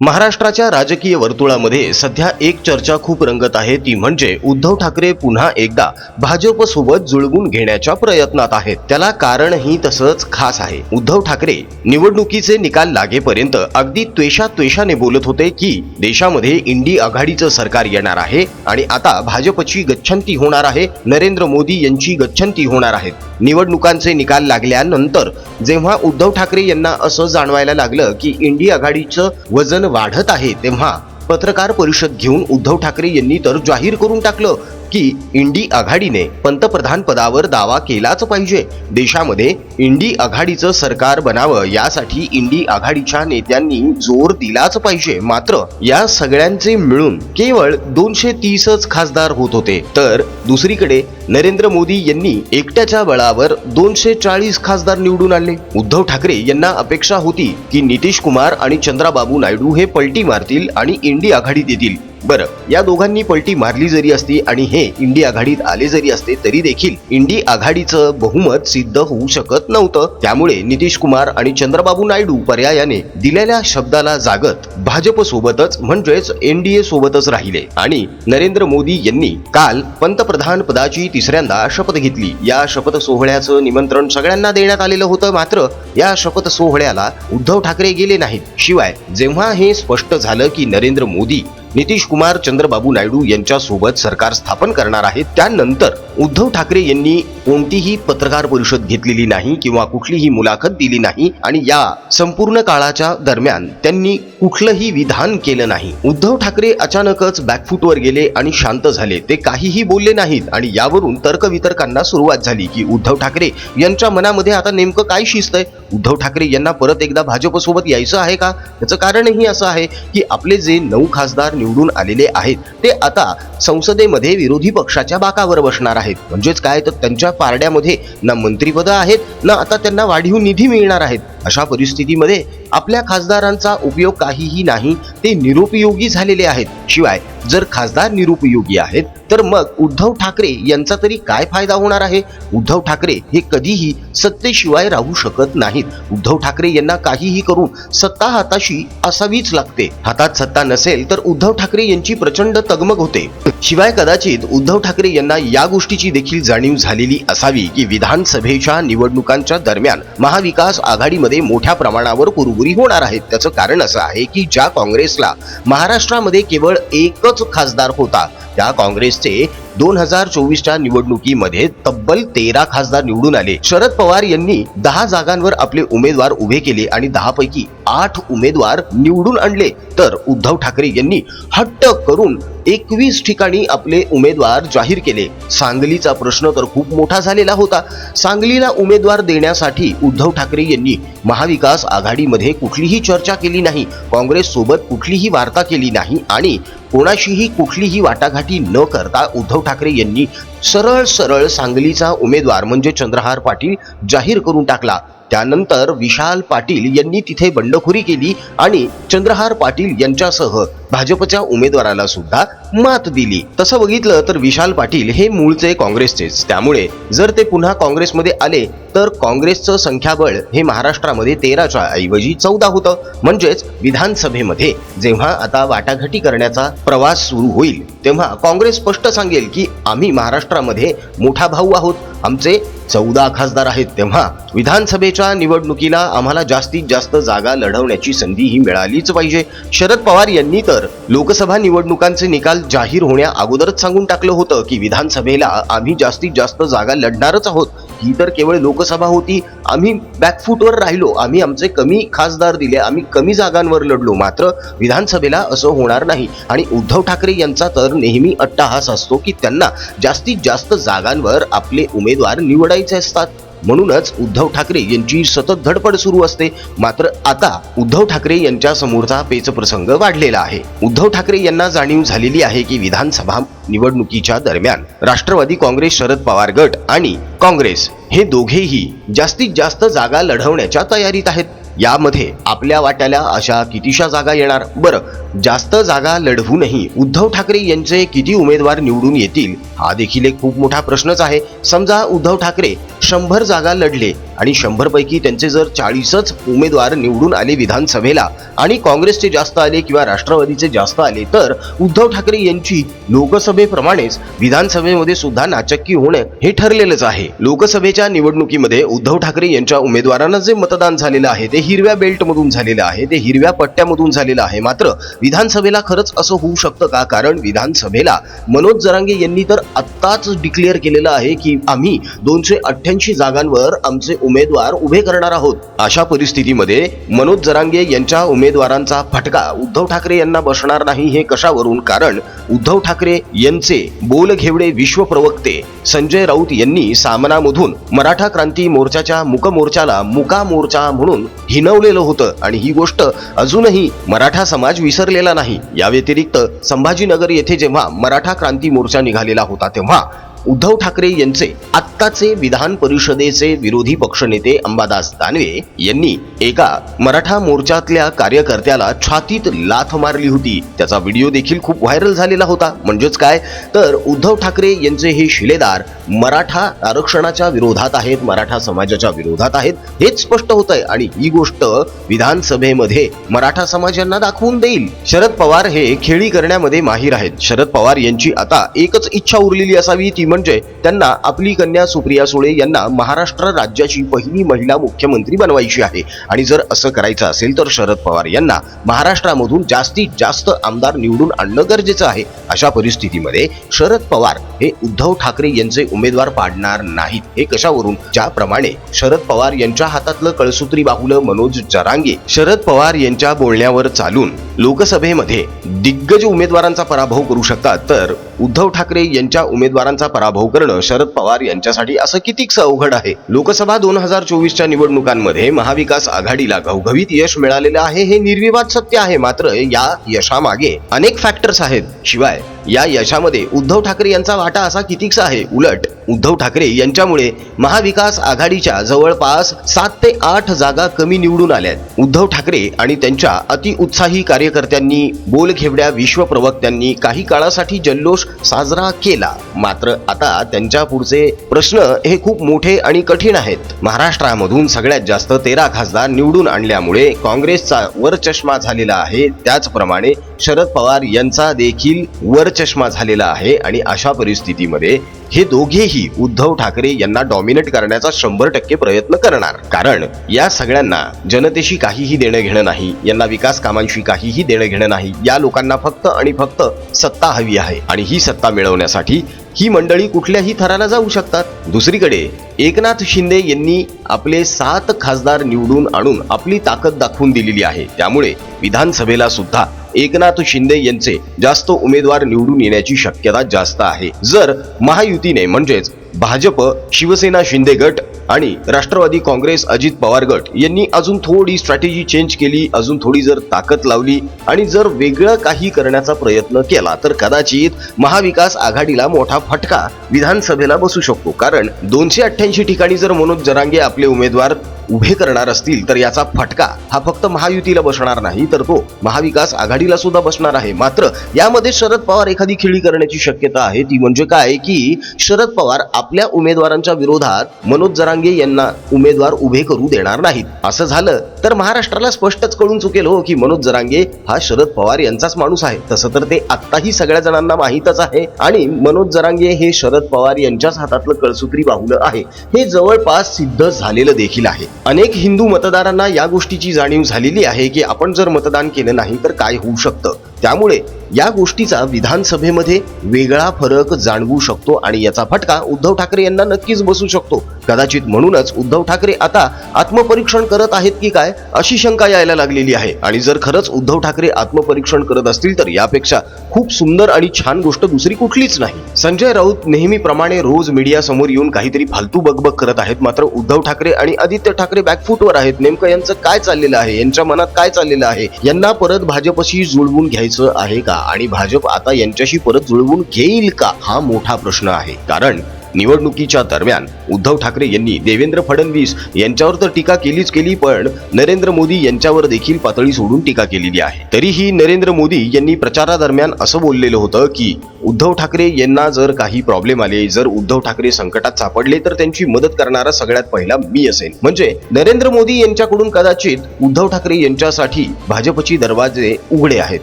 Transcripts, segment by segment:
महाराष्ट्राच्या राजकीय वर्तुळामध्ये सध्या एक चर्चा खूप रंगत आहे. ती म्हणजे उद्धव ठाकरे पुन्हा एकदा भाजपसोबत जुळवून घेण्याच्या प्रयत्नात आहेत. त्याला कारणही तसंच खास आहे. उद्धव ठाकरे निवडणुकीचे निकाल लागेपर्यंत अगदी त्वेषा त्वेषाने बोलत होते की देशामध्ये इंडी आघाडीचं सरकार येणार आहे आणि आता भाजपची गच्छंती होणार आहे. नरेंद्र मोदी यांची गच्छंती होणार आहेत. निवडणुकांचे निकाल लागल्यानंतर जेव्हा उद्धव ठाकरे यांना असं जाणवायला लागलं की इंडी आघाडीचं वजन वाढत आहे तेव्हा पत्रकार परिषद घेऊन उद्धव ठाकरे यांनी तर जाहीर करून टाकलं की इंडी आघाडीने पंतप्रधान पदावर दावा केलाच पाहिजे. देशामध्ये इंडी आघाडीचं सरकार बनावं यासाठी इंडी आघाडीच्या नेत्यांनी जोर दिलाच पाहिजे. मात्र या सगळ्यांचे मिळून केवळ दोनशे तीसच खासदार होत होते. तर दुसरीकडे नरेंद्र मोदी यांनी एकट्याच्या बळावर दोनशे चाळीस खासदार निवडून आणले. उद्धव ठाकरे यांना अपेक्षा होती की नितीश कुमार आणि चंद्राबाबू नायडू हे पलटी मारतील आणि इंडी आघाडी देतील. बरं या दोघांनी पलटी मारली जरी असती आणि हे इंडी आघाडीत आले जरी असते तरी देखील इंडी आघाडीचं बहुमत सिद्ध होऊ शकत नव्हतं. त्यामुळे नितीश कुमार आणि चंद्रबाबू नायडू पर्यायाने दिलेल्या शब्दाला जागत भाजप सोबतच म्हणजेच एनडीए सोबतच राहिले. आणि नरेंद्र मोदी यांनी काल पंतप्रधान पदाची तिसऱ्यांदा शपथ घेतली. या शपथ सोहळ्याचं निमंत्रण सगळ्यांना देण्यात आलेलं होतं मात्र या शपथ सोहळ्याला उद्धव ठाकरे गेले नाहीत. शिवाय जेव्हा हे स्पष्ट झालं की नरेंद्र मोदी नितीश कुमार चंद्रबाबू नायडू यांच्या सोबत सरकार स्थापन करणार आहेत त्यानंतर उद्धव ठाकरे यांनी कोणतीही पत्रकार परिषद घेतलेली नाही किंवा कुठलीही मुलाखत दिली नाही आणि या संपूर्ण काळाच्या दरम्यान त्यांनी कुठलंही विधान केलं नाही. उद्धव ठाकरे अचानकच बॅकफूटवर गेले आणि शांत झाले. ते काहीही बोलले नाहीत आणि यावरून तर्कवितर्कांना सुरुवात झाली की उद्धव ठाकरे यांच्या मनामध्ये आता नेमकं काय शिस्त आहे? उद्धव ठाकरे यांना परत एकदा भाजपसोबत यायचं आहे का? याचं कारणही असं आहे की आपले जे नऊ खासदार निवडून आलेले आहेत. ते आता संसदेमध्ये विरोधी पक्षाच्या बाकावर बसणार आहेत. म्हणजेच काय? तर त्यांच्या पारड्यामध्ये ना मंत्रीपद आहेत ना आता त्यांना वाढीव निधी मिळणार आहेत. अशा परिस्थितीमध्ये आपल्या खासदारांचा उपयोग काहीही नाही ते निरुपयोगी झालेले आहेत. शिवाय जर खासदार निरुपयोगी आहेत तर मग उद्धव ठाकरे यांचा तरी काय फायदा होणार आहे? उद्धव ठाकरे हे कधीही सत्तेशिवाय राहू शकत नाहीत. उद्धव ठाकरे यांना काहीही करून सत्ता हाताशी असावीच लागते. हातात सत्ता नसेल तर उद्धव ठाकरे यांची प्रचंड तगमग होते. शिवाय कदाचित उद्धव ठाकरे यांना या गोष्टीची देखील जाणीव झालेली असावी की विधानसभेच्या निवडणुकांच्या दरम्यान महाविकास आघाडीमध्ये मोठ्या प्रमाणावर कुरबुरी होणार आहेत. त्याचं कारण असं आहे की ज्या काँग्रेसला महाराष्ट्रामध्ये केवळ एकच खासदार होता त्या काँग्रेसचे दोन हजार चोवीसच्या निवडणुकीमध्ये तब्बल तेरा खासदार निवडून आले. शरद पवार यांनी दहा जागांवर आपले उमेदवार उभे केले आणि दहा पैकी आठ उमेदवार निवडून आणले. तर उद्धव ठाकरे यांनी हट्ट करून एकवीस ठिकाणी आपले उमेदवार जाहीर केले. सांगलीचा प्रश्न तर खूप मोठा झालेला होता. सांगलीला उमेदवार देण्यासाठी उद्धव ठाकरे यांनी महाविकास आघाडीमध्ये कुठलीही चर्चा केली नाही. काँग्रेस सोबत कुठलीही वार्ता केली नाही आणि कोणाशीही कुठलीही वाटाघाटी न करता उद्धव ठाकरे यांनी सरळ सरळ सांगलीचा उमेदवार म्हणजे चंद्रहार पाटील जाहीर करून टाकला. त्यानंतर विशाल पाटील यांनी तिथे बंडखोरी केली आणि चंद्रहार पाटील यांच्यासह भाजपच्या उमेदवाराला सुद्धा मात दिली. तसं बघितलं तर विशाल पाटील हे मूळचे काँग्रेसचेच. त्यामुळे जर ते पुन्हा काँग्रेसमध्ये आले तर काँग्रेसचं संख्याबळ हे महाराष्ट्रामध्ये तेराच्या ऐवजी चौदा होतं. म्हणजेच विधानसभेमध्ये जेव्हा आता वाटाघाटी करण्याचा प्रवास सुरू होईल तेव्हा काँग्रेस स्पष्ट सांगेल की आम्ही महाराष्ट्रामध्ये मोठा भाऊ आहोत. आमचे चौदा खासदार आहेत तेव्हा विधानसभेच्या निवडणुकीला आम्हाला जास्तीत जास्त जागा लढवण्याची संधी ही मिळालीच पाहिजे. शरद पवार यांनी तर तर लोकसभा निवडणुकांचे निकाल जाहीर होण्या अगोदरच सांगून टाकलं होतं की विधानसभेला आम्ही जास्तीत जास्त जागा लढणारच आहोत. ही तर केवळ लोकसभा होती. आम्ही बॅकफूटवर राहिलो. आम्ही आमचे कमी खासदार दिले. आम्ही कमी जागांवर लढलो. मात्र विधानसभेला असं होणार नाही. आणि उद्धव ठाकरे यांचा तर नेहमी अट्टाहास असतो की त्यांना जास्तीत जास्त जागांवर आपले उमेदवार निवडायचे असतात. म्हणूनच उद्धव ठाकरे यांची सतत धडपड सुरू असते. मात्र आता उद्धव ठाकरे यांच्या समोरचा पेच प्रसंग वाढलेला आहे. उद्धव ठाकरे यांना जाणीव झालेली आहे की विधानसभा निवडणुकीच्या दरम्यान राष्ट्रवादी काँग्रेस शरद पवार गट आणि काँग्रेस हे दोघेही जास्तीत जास्त जागा लढवण्याच्या तयारीत आहेत. यामध्ये आपल्या वाट्याला अशा कितीशा जागा येणार? बरं जास्त जागा लढवूनही उद्धव ठाकरे यांचे किती उमेदवार निवडून येतील? हा देखील एक खूप मोठा प्रश्नच आहे. समजा उद्धव ठाकरे शंभर जागा लढले आणि शंभर पैकी त्यांचे जर चाळीसच उमेदवार निवडून आले विधानसभेला आणि काँग्रेसचे जास्त आले किंवा राष्ट्रवादीचे जास्त आले तर उद्धव ठाकरे यांची लोकसभेप्रमाणेच विधानसभेमध्ये सुद्धा नाचक्की होणं हे ठरलेलंच आहे. लोकसभेच्या निवडणुकीमध्ये उद्धव ठाकरे यांच्या उमेदवारांना जे मतदान झालेलं आहे ते हिरव्या बेल्टमधून झालेलं आहे. ते हिरव्या पट्ट्यामधून झालेलं आहे. मात्र विधानसभेला खरंच असं होऊ शकतं का? कारण विधानसभेला मनोज जरांगे यांनी तर आत्ताच डिक्लेअर केलेलं आहे की आम्ही दोनशे अठ्ठ्याऐंशी जागांवर आमचे उमेदवार उभे करणार आहोत. अशा परिस्थितीमध्ये मनोज जरांगे यांच्या उमेदवारांचा फटका उद्धव ठाकरे यांना बसणार नाही हे कशावरून? कारण उद्धव ठाकरे यांचे बोलघेवडे विश्व प्रवक्ते संजय राऊत यांनी सामनामधून मराठा क्रांती मोर्चाच्या मुकमोर्चाला मुका मोर्चा म्हणून हिनवलेलं होतं. आणि ही गोष्ट अजूनही मराठा समाज विसरलेला नाही. या व्यतिरिक्त संभाजीनगर येथे जेव्हा मराठा क्रांती मोर्चा निघालेला होता तेव्हा उद्धव ठाकरे यांचे आत्ताचे विधान परिषदेचे विरोधी पक्षनेते अंबादास दानवे यांनी एका मराठा मोर्चातल्या कार्यकर्त्याला छातीत लाथ मारली होती. त्याचा व्हिडिओ देखील खूप व्हायरल झालेला होता. म्हणजेच काय? तर उद्धव ठाकरे यांचे हे शिलेदार मराठा आरक्षणाच्या विरोधात आहेत मराठा समाजाच्या विरोधात आहेत हेच स्पष्ट होत आहे आणि ही गोष्ट विधानसभेमध्ये मराठा समाजांना दाखवून देईल. शरद पवार हे खेळी करण्यामध्ये माहीर आहेत. शरद पवार यांची आता एकच इच्छा उरलेली असावी ती म्हणजे त्यांना आपली कन्या सुप्रिया सुळे यांना महाराष्ट्र राज्याची पहिली महिला मुख्यमंत्री बनवायची आहे. आणि जर असं करायचं असेल तर शरद पवार यांना महाराष्ट्रामधून जास्तीत जास्त आमदार निवडून आणणं गरजेचं आहे. अशा परिस्थितीमध्ये शरद पवार हे उद्धव ठाकरे यांचे उमेदवार पाडणार नाहीत. हे कशावरून? ज्याप्रमाणे शरद पवार यांच्या हातातलं कळसूत्री बाहुलं मनोज जरांगे शरद पवार यांच्या बोलण्यावर चालून लोकसभेमध्ये दिग्गज उमेदवारांचा पराभव करू शकतात तर उद्धव ठाकरे यांच्या उमेदवारांचा पराभव करणं शरद पवार यांच्यासाठी असं कितीकसं अवघड आहे? लोकसभा दोन हजार चोवीसच्या निवडणुकांमध्ये महाविकास आघाडीला घवघवीत यश मिळालेलं आहे हे निर्विवाद सत्य आहे मात्र या यशामागे अनेक फॅक्टर्स आहेत. शिवाय या यशामध्ये उद्धव ठाकरे यांचा वाटा असा कितीकसा आहे? उलट उद्धव ठाकरे यांच्यामुळे महाविकास आघाडीच्या जवळपास सात ते आठ जागा कमी निवडून आल्यात. उद्धव ठाकरे आणि त्यांच्या अतिउत्साही कार्यकर्त्यांनी बोलखेवड्या विश्व प्रवक्त्यांनी काही काळासाठी जल्लोष साजरा केला. मात्र आता त्यांच्या पुढचे प्रश्न हे खूप मोठे आणि कठीण आहेत. महाराष्ट्रामधून सगळ्यात जास्त तेरा खासदार निवडून आणल्यामुळे काँग्रेसचा वरचष्मा झालेला आहे. त्याचप्रमाणे शरद पवार यांचा देखील वर चष्मा झालेला आहे आणि अशा परिस्थितीमध्ये हे दोघेही उद्धव ठाकरे यांना डॉमिनेट करण्याचा शंभर टक्के प्रयत्न करणार. कारण या सगळ्यांना जनतेशी काहीही देणं घेणं नाही यांना विकास कामांशी काहीही देणं घेणं नाही या लोकांना फक्त आणि फक्त सत्ता हवी आहे आणि ही सत्ता मिळवण्यासाठी ही मंडळी कुठल्याही थराला जाऊ शकतात. दुसरीकडे एकनाथ शिंदे यांनी आपले सात खासदार निवडून आणून आपली ताकद दाखवून दिलेली आहे. त्यामुळे विधानसभेला सुद्धा एकनाथ शिंदे यांचे जास्त उमेदवार निवडून येण्याची शक्यता जास्त आहे. जर महायुतीने म्हणजेच भाजप शिवसेना शिंदे गट आणि राष्ट्रवादी काँग्रेस अजित पवार गट यांनी अजून थोडी स्ट्रॅटेजी चेंज केली अजून थोडी जर ताकद लावली आणि जर वेगळं काही करण्याचा प्रयत्न केला तर कदाचित महाविकास आघाडीला मोठा फटका विधानसभेला बसू शकतो. कारण दोनशे अठ्ठ्याऐंशी ठिकाणी जर मनोज जरांगे आपले उमेदवार उभे करणार असतील तर याचा फटका हा फक्त महायुतीला बसणार नाही तर तो महाविकास आघाडीला सुद्धा बसणार आहे. मात्र यामध्ये शरद पवार एखादी खेळी करण्याची शक्यता आहे. ती म्हणजे काय? की शरद पवार आपल्या उमेदवारांच्या विरोधात मनोज जरांगे यांना उमेदवार उभे करू देणार नाहीत. असं झालं तर महाराष्ट्राला स्पष्टच कळून चुकेल हो की मनोज जरांगे हा शरद पवार यांचाच माणूस आहे. तसं तर ते आत्ताही सगळ्या जणांना माहीतच आहे आणि मनोज जरांगे हे शरद पवार यांच्याच हातातलं कळसूत्री बाहुलं आहे. हे जवळपास सिद्ध झालेलं देखील आहे. अनेक हिंदू मतदारांना या गोष्टीची जाणीव झालेली आहे की आपण जर मतदान केलं नाही तर काय होऊ शकतं? त्यामुळे या गोष्टीचा विधानसभेमध्ये वेगळा फरक जाणवू शकतो आणि याचा फटका उद्धव ठाकरे यांना नक्कीच बसू शकतो. कदाचित म्हणूनच उद्धव ठाकरे आता आत्मपरीक्षण करत आहेत की काय अशी शंका यायला लागलेली आहे. आणि जर खरंच उद्धव ठाकरे आत्मपरीक्षण करत असतील तर यापेक्षा खूप सुंदर आणि छान गोष्ट दुसरी कुठलीच नाही. संजय राऊत नेहमीप्रमाणे रोज मीडिया समोर येऊन काहीतरी फालतू बकबक करत आहेत. मात्र उद्धव ठाकरे आणि आदित्य ठाकरे बॅकफूटवर आहेत. नेमकं यांचं काय चाललेलं आहे? यांच्या मनात काय चाललेलं आहे? यांना परत भाजपशी जुळवून घ्यायचं आहे का? आणि भाजप आता यांच्याशी परत जुळवून घेईल का? हा मोठा प्रश्न आहे. कारण निवडणुकीच्या दरम्यान उद्धव ठाकरे यांनी देवेंद्र फडणवीस यांच्यावर तर टीका केलीच केली पण नरेंद्र मोदी यांच्यावर देखील पातळी सोडून टीका केलेली आहे. तरीही नरेंद्र मोदी यांनी प्रचारादरम्यान असं बोललेलं होतं की उद्धव ठाकरे यांना जर काही प्रॉब्लेम आले जर उद्धव ठाकरे संकटात सापडले तर त्यांची मदत करणारा सगळ्यात पहिला मी असेल. म्हणजे नरेंद्र मोदी यांच्याकडून कदाचित उद्धव ठाकरे यांच्यासाठी भाजपची दरवाजे उघडे आहेत.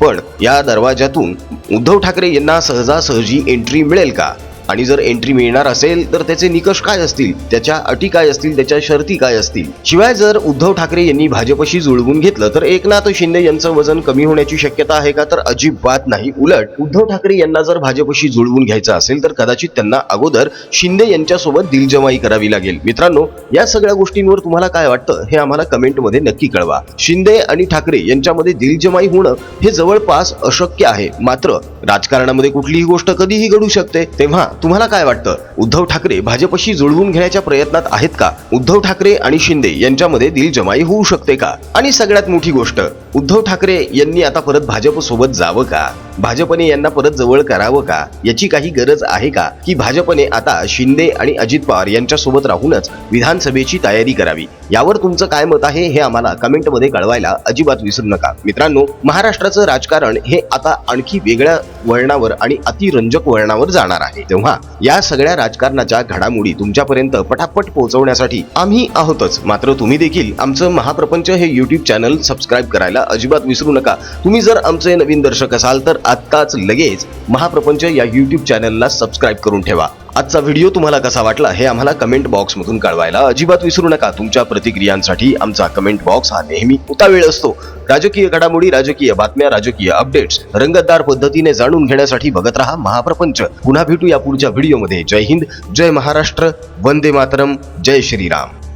पण या दरवाजातून उद्धव ठाकरे यांना सहजासहजी एंट्री मिळेल का? आणि जर एंट्री मिळणार असेल तर त्याचे निकष काय असतील? त्याच्या अटी काय असतील? त्याच्या शर्ती काय असतील? शिवाय जर उद्धव ठाकरे यांनी भाजपशी जुळवून घेतलं तर एकनाथ शिंदे यांचं वजन कमी होण्याची शक्यता आहे का? तर अजिबात नाही. उलट उद्धव ठाकरे यांना जर भाजपशी जुळवून घ्यायचं असेल तर कदाचित त्यांना अगोदर शिंदे यांच्यासोबत दिलजमाई करावी लागेल. मित्रांनो या सगळ्या गोष्टींवर तुम्हाला काय वाटतं हे आम्हाला कमेंटमध्ये नक्की कळवा. शिंदे आणि ठाकरे यांच्यामध्ये दिलजमाई होणं हे जवळपास अशक्य आहे. मात्र राजकारणामध्ये कुठलीही गोष्ट कधीही घडू शकते. तेव्हा तुम्हाला काय वाटतं? उद्धव ठाकरे भाजपशी जुळवून घेण्याच्या प्रयत्नात आहेत का? उद्धव ठाकरे आणि शिंदे यांच्यामध्ये दिलजमाई होऊ शकते का? आणि सगळ्यात मोठी गोष्ट उद्धव ठाकरे यांनी आता परत भाजप सोबत जावं का? भाजपने यांना परत जवळ करावं का? याची काही गरज आहे का? की भाजपने आता शिंदे आणि अजित पवार यांच्या सोबत राहूनच विधानसभेची तयारी करावी? यावर तुमचं काय मत आहे हे आम्हाला कमेंटमध्ये कळवायला अजिबात विसरू नका. मित्रांनो महाराष्ट्राचं राजकारण हे आता आणखी वेगळ्या वळणावर आणि अतिरंजक वळणावर जाणार आहे. तेव्हा तेव्हा या सगळ्या राजकारणाच्या घडामोडी तुमच्यापर्यंत पटापट पोहोचवण्यासाठी आम्ही आहोतच. मात्र तुम्ही देखील आमचं महाप्रपंच हे युट्यूब चॅनल सबस्क्राईब करायला अजिबात विसरू नका. तुम्ही जर आमचे नवीन दर्शक असाल तर आत्ताच लगेच महाप्रपंच या युट्यूब चॅनलला सबस्क्राईब करून ठेवा. आजचा व्हिडिओ तुम्हाला कसा वाटला हे आम्हाला कमेंट बॉक्समधून कळवायला अजिबात विसरू नका. तुमच्या प्रतिक्रियांसाठी आमचा कमेंट बॉक्स हा नेहमी उतावेळ असतो. राजकीय घडामोडी राजकीय बातम्या राजकीय अपडेट्स रंगतदार पद्धतीने जाणून घेण्यासाठी बघत राहा महाप्रपंच. पुन्हा भेटू या पुढच्या व्हिडिओमध्ये. जय हिंद जय महाराष्ट्र वंदे मातरम जय श्रीराम.